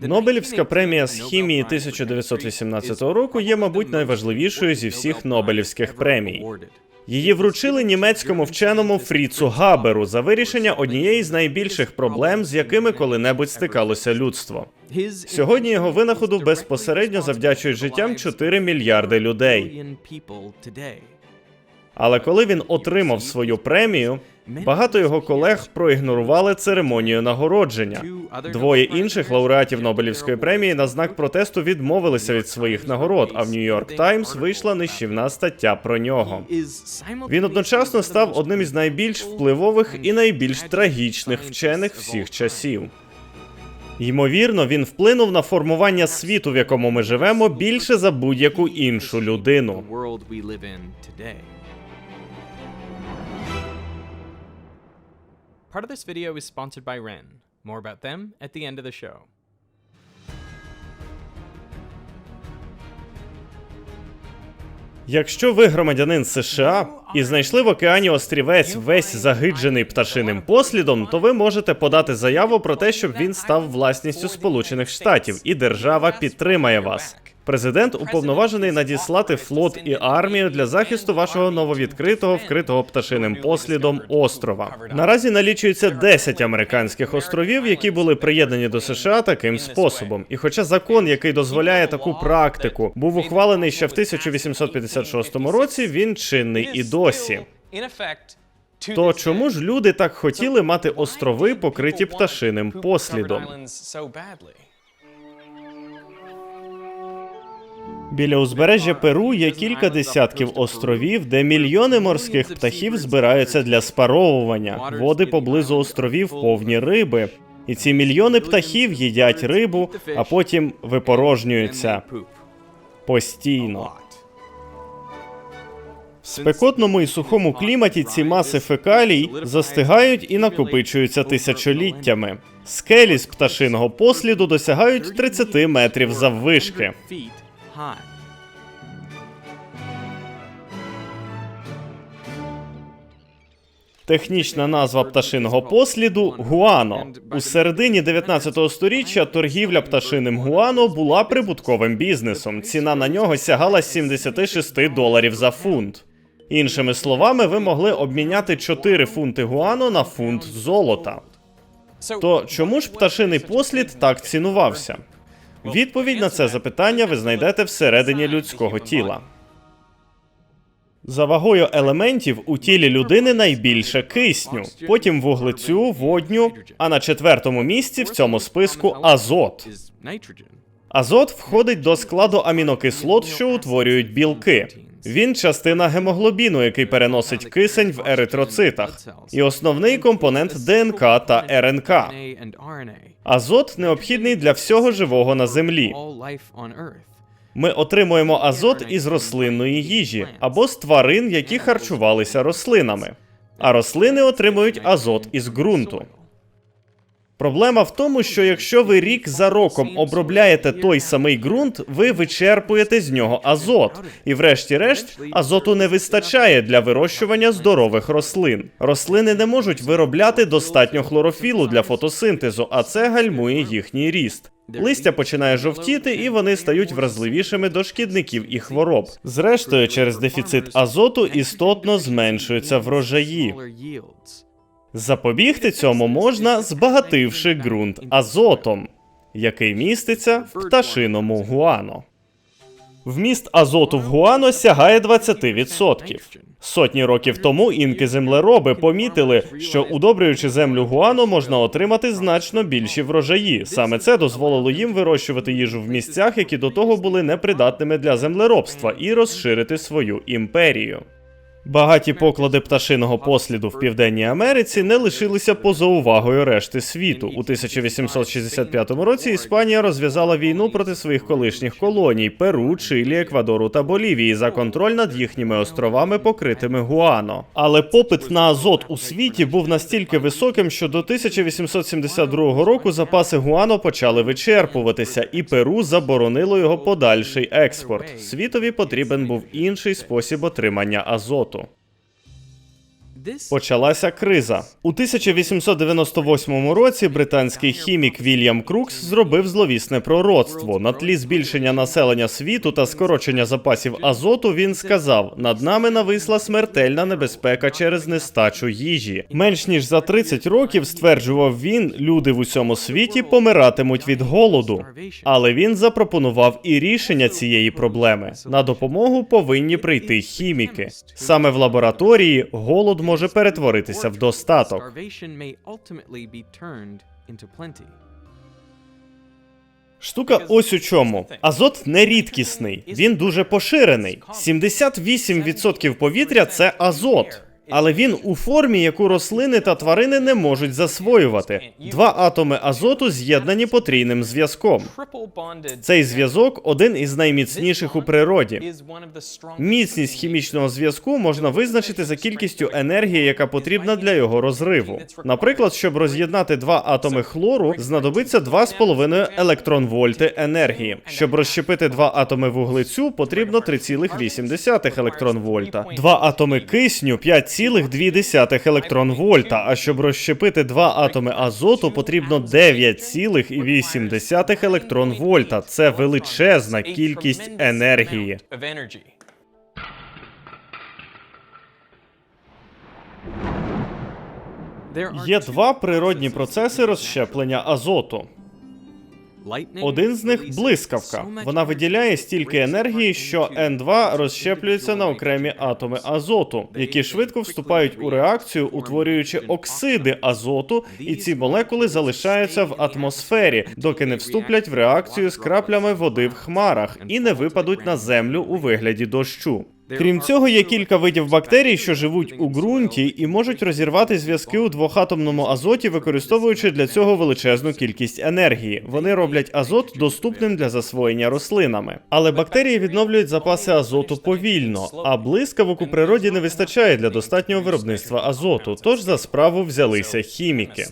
Нобелівська премія з хімії 1918 року є, мабуть, найважливішою зі всіх Нобелівських премій. Її вручили німецькому вченому Фріцу Габеру за вирішення однієї з найбільших проблем, з якими коли-небудь стикалося людство. Сьогодні його винаходу безпосередньо завдячують життям 4 мільярди людей. Але коли він отримав свою премію, багато його колег проігнорували церемонію нагородження. Двоє інших лауреатів Нобелівської премії на знак протесту відмовилися від своїх нагород. А в Нью-Йорк Таймс вийшла нищівна стаття про нього. Він одночасно став одним із найбільш впливових і найбільш трагічних вчених всіх часів. Ймовірно, він вплинув на формування світу, в якому ми живемо, більше за будь-яку іншу людину. Part of this video is sponsored by Ren. More about them at the end of the show. Якщо ви громадянин США і знайшли в океані острівець весь загиджений пташиним послідом, то ви можете подати заяву про те, щоб він став власністю Сполучених Штатів, і держава підтримає вас. Президент уповноважений надіслати флот і армію для захисту вашого нововідкритого вкритого пташиним послідом острова. Наразі налічується 10 американських островів, які були приєднані до США таким способом. І хоча закон, який дозволяє таку практику, був ухвалений ще в 1856 році, він чинний і досі. То чому ж люди так хотіли мати острови, покриті пташиним послідом? Біля узбережжя Перу є кілька десятків островів, де мільйони морських птахів збираються для спаровування. Води поблизу островів повні риби. І ці мільйони птахів їдять рибу, а потім випорожнюються постійно. В спекотному і сухому кліматі ці маси фекалій застигають і накопичуються тисячоліттями. Скелі з пташиного посліду досягають 30 метрів заввишки. Технічна назва пташиного посліду гуано. У середині 19 століття торгівля пташиним гуано була прибутковим бізнесом. Ціна на нього сягала 76 доларів за фунт. Іншими словами, ви могли обміняти 4 фунти гуано на фунт золота. То чому ж пташиний послід так цінувався? Відповідь на це запитання ви знайдете всередині людського тіла. За вагою елементів у тілі людини найбільше кисню, потім вуглецю, водню, а на четвертому місці в цьому списку азот. Азот входить до складу амінокислот, що утворюють білки. Він частина гемоглобіну, який переносить кисень в еритроцитах, і основний компонент ДНК та РНК. Азот необхідний для всього живого на землі. Ми отримуємо азот із рослинної їжі або з тварин, які харчувалися рослинами. А рослини отримують азот із ґрунту. Проблема в тому, що якщо ви рік за роком обробляєте той самий ґрунт, ви вичерпуєте з нього азот, і врешті-решт азоту не вистачає для вирощування здорових рослин. Рослини не можуть виробляти достатньо хлорофілу для фотосинтезу, а це гальмує їхній ріст. Листя починає жовтіти, і вони стають вразливішими до шкідників і хвороб. Зрештою, через дефіцит азоту істотно зменшуються врожаї. Запобігти цьому можна, збагативши ґрунт азотом, який міститься в пташиному гуано. Вміст азоту в гуано сягає 20%. Сотні років тому інки-землероби помітили, що удобрюючи землю гуано, можна отримати значно більші врожаї. Саме це дозволило їм вирощувати їжу в місцях, які до того були непридатними для землеробства, і розширити свою імперію. Багаті поклади пташиного посліду в Південній Америці не лишилися поза увагою решти світу. У 1865 році Іспанія розв'язала війну проти своїх колишніх колоній Перу, Чилі, Еквадору та Болівії за контроль над їхніми островами, покритими гуано. Але попит на азот у світі був настільки високим, що до 1872 року запаси гуано почали вичерпуватися, і Перу заборонило його подальший експорт. Світові потрібен був інший спосіб отримання азоту. Почалася криза. У 1898 році британський хімік Вільям Крукс зробив зловісне пророцтво. На тлі збільшення населення світу та скорочення запасів азоту він сказав: над нами нависла смертельна небезпека через нестачу їжі. Менш ніж за 30 років, стверджував він, люди в усьому світі помиратимуть від голоду. Але він запропонував і рішення цієї проблеми. На допомогу повинні прийти хіміки. Саме в лабораторії голод може перетворитися в достаток. Штука ось у чому. Азот не рідкісний, він дуже поширений. 78% повітря це азот. Але він у формі, яку рослини та тварини не можуть засвоювати. Два атоми азоту з'єднані потрійним зв'язком. Цей зв'язок один із найміцніших у природі. Міцність хімічного зв'язку можна визначити за кількістю енергії, яка потрібна для його розриву. Наприклад, щоб роз'єднати два атоми хлору, знадобиться 2,5 електронвольти енергії. Щоб розщепити два атоми вуглецю, потрібно 3,8 електронвольта. Два атоми кисню 5,2 електронвольта. А щоб розщепити два атоми азоту, потрібно 9,8 електронвольта. Це величезна кількість енергії. Є два природні процеси розщеплення азоту. Один з них блискавка. Вона виділяє стільки енергії, що into N2 розщеплюється на окремі атоми азоту, які швидко вступають у реакцію, утворюючи оксиди азоту, і ці молекули залишаються в атмосфері, доки не вступлять в реакцію з краплями води в хмарах і не випадуть на землю у вигляді дощу. Крім цього, є кілька видів бактерій, що живуть у ґрунті і можуть розірвати зв'язки у двохатомному азоті, використовуючи для цього величезну кількість енергії. Вони роблять азот доступним для засвоєння рослинами. Але бактерії відновлюють запаси азоту повільно, а блискавок у природі не вистачає для достатнього виробництва азоту. Тож за справу взялися хіміки.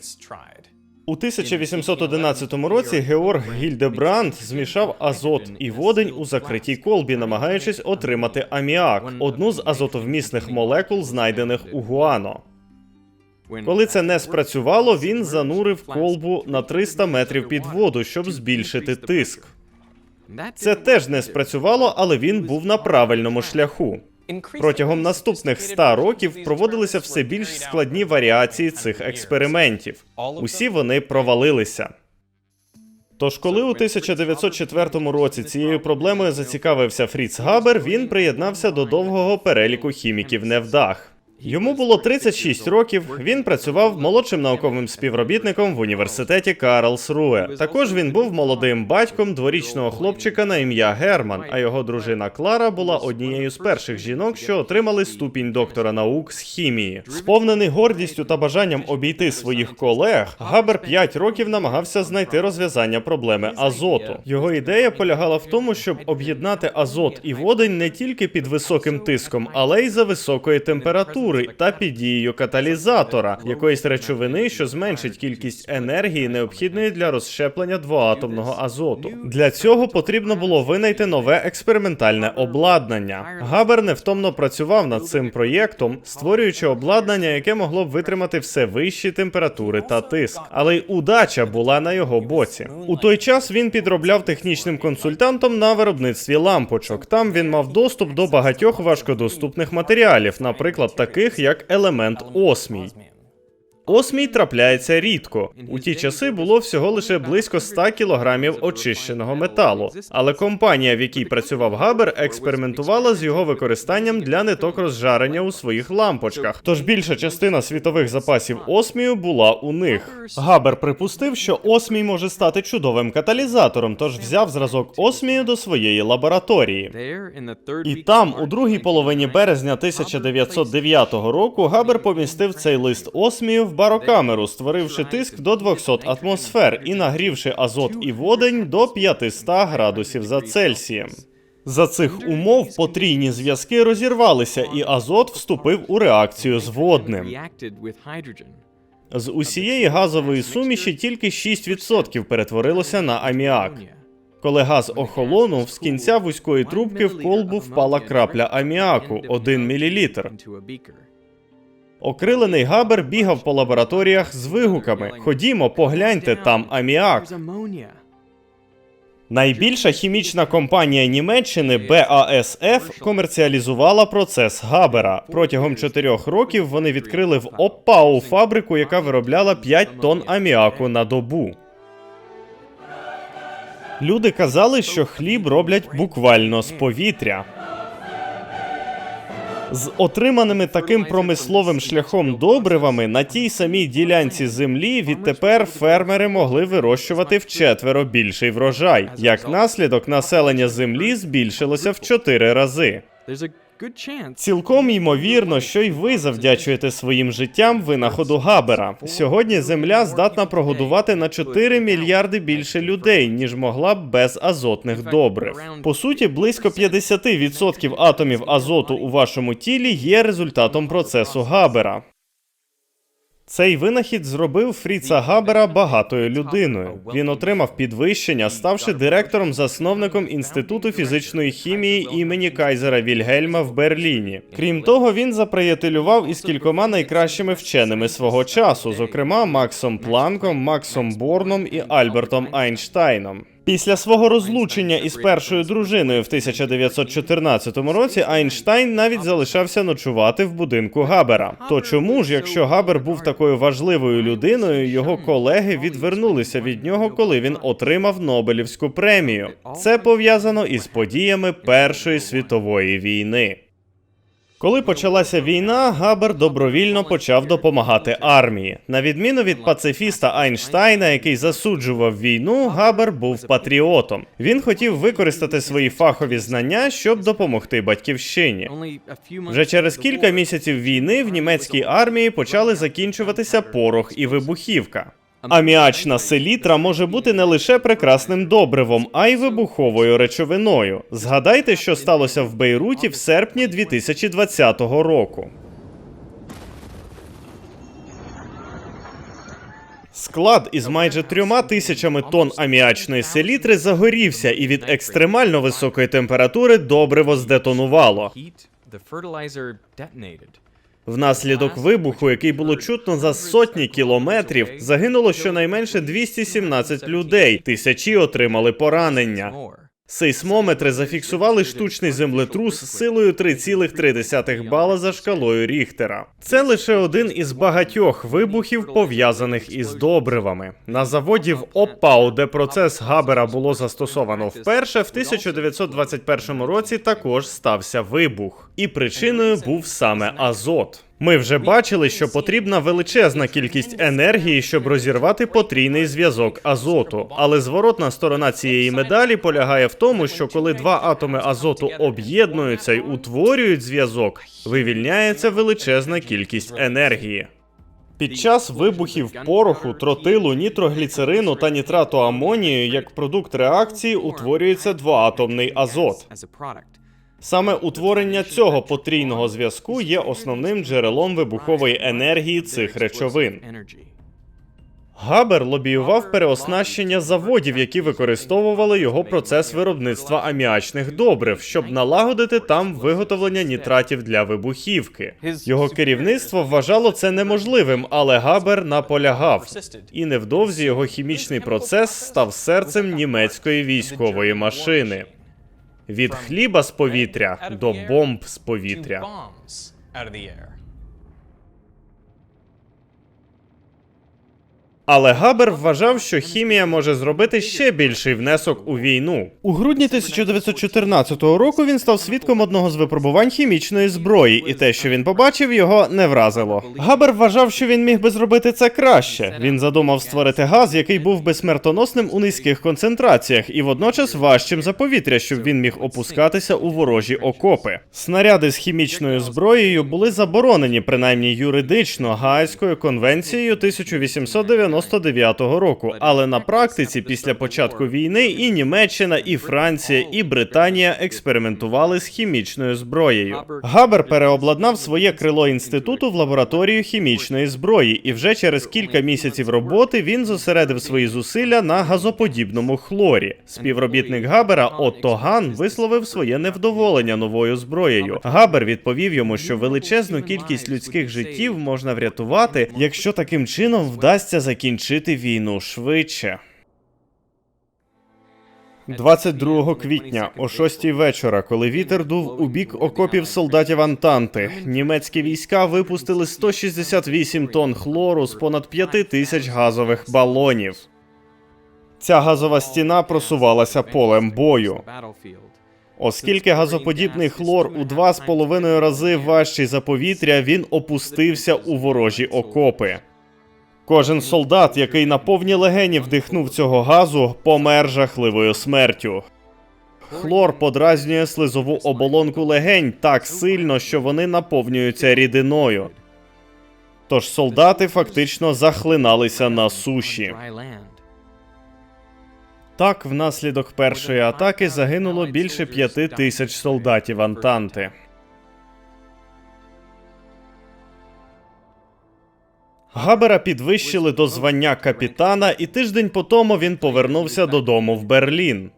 У 1811 році Георг Гільдебранд змішав азот і водень у закритій колбі, намагаючись отримати аміак, одну з азотовмісних молекул, знайдених у гуано. Коли це не спрацювало, він занурив колбу на 300 метрів під воду, щоб збільшити тиск. Це теж не спрацювало, але він був на правильному шляху. Протягом наступних 100 років проводилися все більш складні варіації цих експериментів. Усі вони провалилися. Тож, коли у 1904 році цією проблемою зацікавився Фріц Габер, він приєднався до довгого переліку хіміків невдах. Йому було 36 років. Він працював молодшим науковим співробітником в університеті Карлсруе. Також він був молодим батьком дворічного хлопчика на ім'я Герман, а його дружина Клара була однією з перших жінок, що отримали ступінь доктора наук з хімії. Сповнений гордістю та бажанням обійти своїх колег, Габер 5 років намагався знайти розв'язання проблеми азоту. Його ідея полягала в тому, щоб об'єднати азот і водень не тільки під високим тиском, але й за високої температури та під дією каталізатора, якоїсь речовини, що зменшить кількість енергії, необхідної для розщеплення двоатомного азоту. Для цього потрібно було винайти нове експериментальне обладнання. Габер невтомно працював над цим проєктом, створюючи обладнання, яке могло б витримати все вищі температури та тиск. Але й удача була на його боці. У той час він підробляв технічним консультантом на виробництві лампочок. Там він мав доступ до багатьох важкодоступних матеріалів, наприклад, таких як елемент осмій. Осмій трапляється рідко. У ті часи було всього лише близько 100 кілограмів очищеного металу. Але компанія, в якій працював Габер, експериментувала з його використанням для ниток розжарення у своїх лампочках. Тож більша частина світових запасів осмію була у них. Габер припустив, що осмій може стати чудовим каталізатором, тож взяв зразок осмію до своєї лабораторії. І там, у другій половині 1999, березня 1909 року, Габер помістив цей лист осмію в барокамеру, створивши тиск до 200 атмосфер і нагрівши азот і водень до 500 градусів за Цельсієм. За цих умов потрійні зв'язки розірвалися, і азот вступив у реакцію з водним. З усієї газової суміші тільки 6% перетворилося на аміак. Коли газ охолонув, з кінця вузької трубки в колбу впала крапля аміаку 1 мл. Окрилений Габер бігав по лабораторіях з вигуками. Ходімо, погляньте, там аміак. Найбільша хімічна компанія Німеччини BASF комерціалізувала процес Габера. Протягом чотирьох років вони відкрили в Оппау фабрику, яка виробляла 5 тонн аміаку на добу. Люди казали, що хліб роблять буквально з повітря. З отриманими таким промисловим шляхом добривами на тій самій ділянці землі відтепер фермери могли вирощувати вчетверо більший врожай. Як наслідок, населення землі збільшилося в чотири рази. Цілком ймовірно, що й ви завдячуєте своїм життям винаходу Габера. Сьогодні земля здатна прогодувати на 4 мільярди більше людей, ніж могла б без азотних добрив. По суті, близько 50% атомів азоту у вашому тілі є результатом процесу Габера. Цей винахід зробив Фріца Габера багатою людиною. Він отримав підвищення, ставши директором-засновником Інституту фізичної хімії імені Кайзера Вільгельма в Берліні. Крім того, він заприятелював із кількома найкращими вченими свого часу, зокрема Максом Планком, Максом Борном і Альбертом Айнштайном. Після свого розлучення із першою дружиною в 1914 році Айнштайн навіть залишався ночувати в будинку Габера. То чому ж, якщо Габер був такою важливою людиною, його колеги відвернулися від нього, коли він отримав Нобелівську премію? Це пов'язано із подіями Першої світової війни. Коли почалася війна, Габер добровільно почав допомагати армії. На відміну від пацифіста Айнштайна, який засуджував війну, Габер був патріотом. Він хотів використати свої фахові знання, щоб допомогти батьківщині. Вже через кілька місяців війни в німецькій армії почали закінчуватися порох і вибухівка. Аміачна селітра може бути не лише прекрасним добривом, а й вибуховою речовиною. Згадайте, що сталося в Бейруті в серпні 2020 року. Склад із майже трьома тисячами тонн аміачної селітри загорівся, і від екстремально високої температури добриво здетонувало. Внаслідок вибуху, який було чутно за сотні кілометрів, загинуло щонайменше 217 людей. Тисячі отримали поранення. Сейсмометри зафіксували штучний землетрус з силою 3,3 бала за шкалою Ріхтера. Це лише один із багатьох вибухів, пов'язаних із добривами. На заводі в Оппау, де процес Габера було застосовано вперше, в 1921 році також стався вибух, і причиною був саме азот. Ми вже бачили, що потрібна величезна кількість енергії, щоб розірвати потрійний зв'язок азоту. Але зворотна сторона цієї медалі полягає в тому, що коли два атоми азоту об'єднуються й утворюють зв'язок, вивільняється величезна кількість енергії. Під час вибухів пороху, тротилу, нітрогліцерину та нітрату амонію як продукт реакції утворюється двоатомний азот. Саме утворення цього потрійного зв'язку є основним джерелом вибухової енергії цих речовин. Габер лобіював переоснащення заводів, які використовували його процес виробництва аміачних добрив, щоб налагодити там виготовлення нітратів для вибухівки. Його керівництво вважало це неможливим, але Габер наполягав. І невдовзі його хімічний процес став серцем німецької військової машини. Від хліба з повітря до бомб з повітря. Але Габер вважав, що хімія може зробити ще більший внесок у війну. У грудні 1914 року він став свідком одного з випробувань хімічної зброї, і те, що він побачив, його не вразило. Габер вважав, що він міг би зробити це краще. Він задумав створити газ, який був би смертоносним у низьких концентраціях, і водночас важчим за повітря, щоб він міг опускатися у ворожі окопи. Снаряди з хімічною зброєю були заборонені принаймні юридично Гаазькою конвенцією 1890 99-го року. Але на практиці, після початку війни, і Німеччина, і Франція, і Британія експериментували з хімічною зброєю. Габер переобладнав своє крило інституту в лабораторію хімічної зброї, і вже через кілька місяців роботи він зосередив свої зусилля на газоподібному хлорі. Співробітник Габера Отто Ган висловив своє невдоволення новою зброєю. Габер відповів йому, що величезну кількість людських життів можна врятувати, якщо таким чином вдасться закінчити війну швидше. 22 квітня о 6 вечора, коли вітер дув у бік окопів солдатів Антанти, німецькі війська випустили 168 тонн хлору з понад 5 тисяч газових балонів. Ця газова стіна просувалася полем бою. Оскільки газоподібний хлор у два з половиною рази важчий за повітря, він опустився у ворожі окопи. Кожен солдат, який на повні легені вдихнув цього газу, помер жахливою смертю. Хлор подразнює слизову оболонку легень так сильно, що вони наповнюються рідиною. Тож солдати фактично захлиналися на суші. Так, внаслідок першої атаки загинуло більше п'яти тисяч солдатів Антанти. Габера підвищили до звання капітана, і тиждень по тому він повернувся додому в Берлін.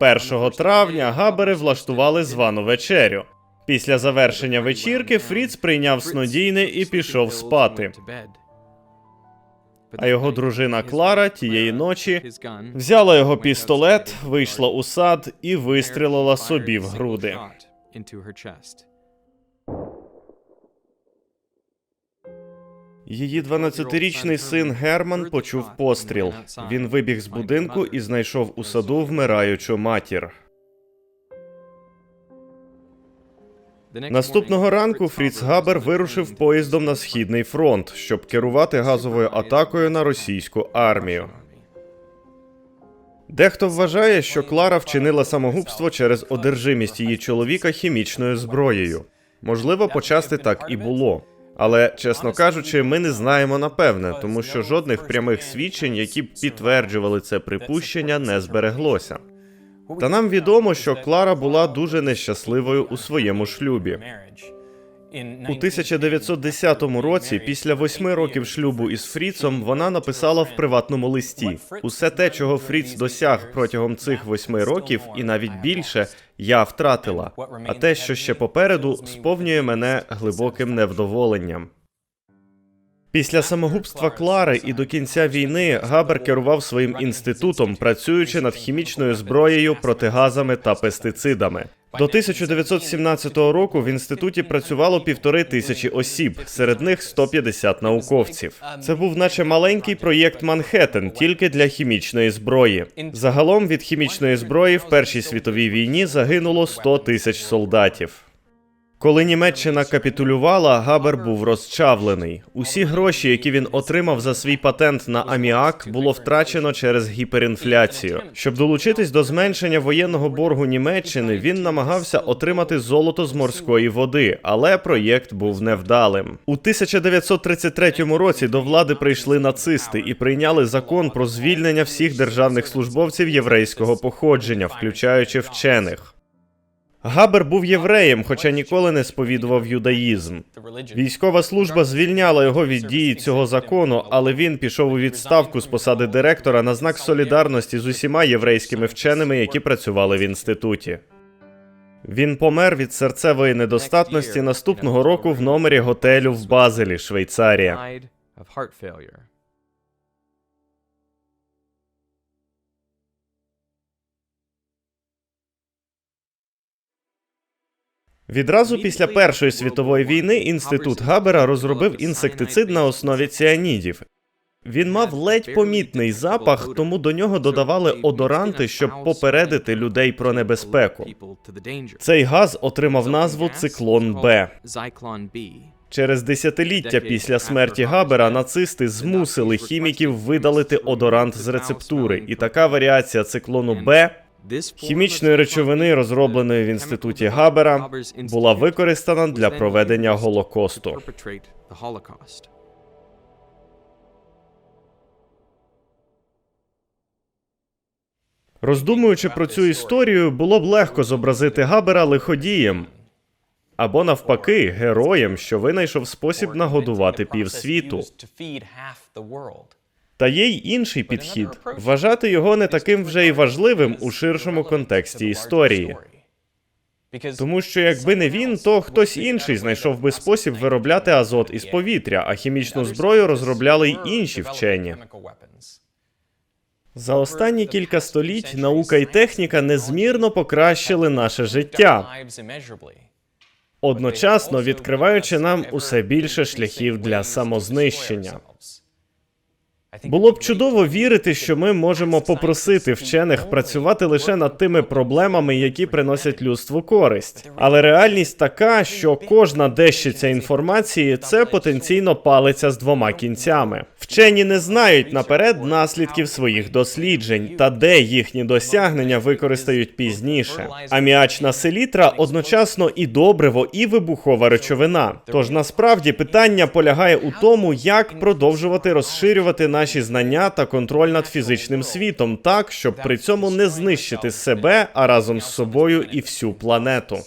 1 травня Габери влаштували звану вечерю. Після завершення вечірки Фріц прийняв снодійне і пішов спати. А його дружина Клара тієї ночі взяла його пістолет, вийшла у сад і вистрілила собі в груди. Її 12-річний син Герман почув постріл. Він вибіг з будинку і знайшов у саду вмираючу матір. Наступного ранку Фріц Габер вирушив поїздом на східний фронт, щоб керувати газовою атакою на російську армію. Дехто вважає, що Клара вчинила самогубство через одержимість її чоловіка хімічною зброєю. Можливо, почасти так і було. Але, чесно кажучи, ми не знаємо напевне, тому що жодних прямих свідчень, які б підтверджували це припущення, не збереглося. Та нам відомо, що Клара була дуже нещасливою у своєму шлюбі. У 1910 році, після восьми років шлюбу із Фріцом, вона написала в приватному листі: усе те, чого Фріц досяг протягом цих восьми років, і навіть більше, я втратила. А те, що ще попереду, сповнює мене глибоким невдоволенням. Після самогубства Клари і до кінця війни Габер керував своїм інститутом, працюючи над хімічною зброєю, протигазами та пестицидами. До 1917 року в інституті працювало півтори тисячі осіб, серед них 150 науковців. Це був наче маленький проєкт Манхеттен тільки для хімічної зброї. Загалом від хімічної зброї в Першій світовій війні загинуло 100 тисяч солдатів. Коли Німеччина капітулювала, Габер був розчавлений. Усі гроші, які він отримав за свій патент на аміак, було втрачено через гіперінфляцію. Щоб долучитись до зменшення воєнного боргу Німеччини, він намагався отримати золото з морської води, але проєкт був невдалим. У 1933 році до влади прийшли нацисти і прийняли закон про звільнення всіх державних службовців єврейського походження, включаючи вчених. Габер був євреєм, хоча ніколи не сповідував юдаїзм. Військова служба звільняла його від дії цього закону, але він пішов у відставку з посади директора на знак солідарності з усіма єврейськими вченими, які працювали в інституті. Він помер від серцевої недостатності наступного року в номері готелю в Базелі, Швейцарія. Відразу після Першої світової війни інститут Габера розробив інсектицид на основі ціанідів. Він мав ледь помітний запах, тому до нього додавали одоранти, щоб попередити людей про небезпеку. Цей газ отримав назву циклон Б. Через десятиліття після смерті Габера нацисти змусили хіміків видалити одорант з рецептури, і така варіація циклону Б Хімічної речовини, розробленої в інституті Габера, була використана для проведення голокосту. Роздумуючи про цю історію, було б легко зобразити Габера лиходієм або навпаки героєм, що винайшов спосіб нагодувати півсвіту. Та є й інший підхід. вважати його не таким вже й важливим у ширшому контексті історії. Тому що якби не він, то хтось інший знайшов би спосіб виробляти азот із повітря, а хімічну зброю розробляли й інші вчені. За останні кілька століть наука і техніка незмірно покращили наше життя, одночасно відкриваючи нам усе більше шляхів для самознищення. Було б чудово вірити, що ми можемо попросити вчених працювати лише над тими проблемами, які приносять людству користь. Але реальність така, що кожна дещиця інформації це потенційно палиця з двома кінцями. Вчені не знають наперед наслідків своїх досліджень та де їхні досягнення використають пізніше. Аміачна селітра одночасно і добриво, і вибухова речовина. Тож насправді питання полягає у тому, як продовжувати розширювати наші знання та контроль над фізичним світом так, щоб при цьому не знищити себе, а разом з собою і всю планету.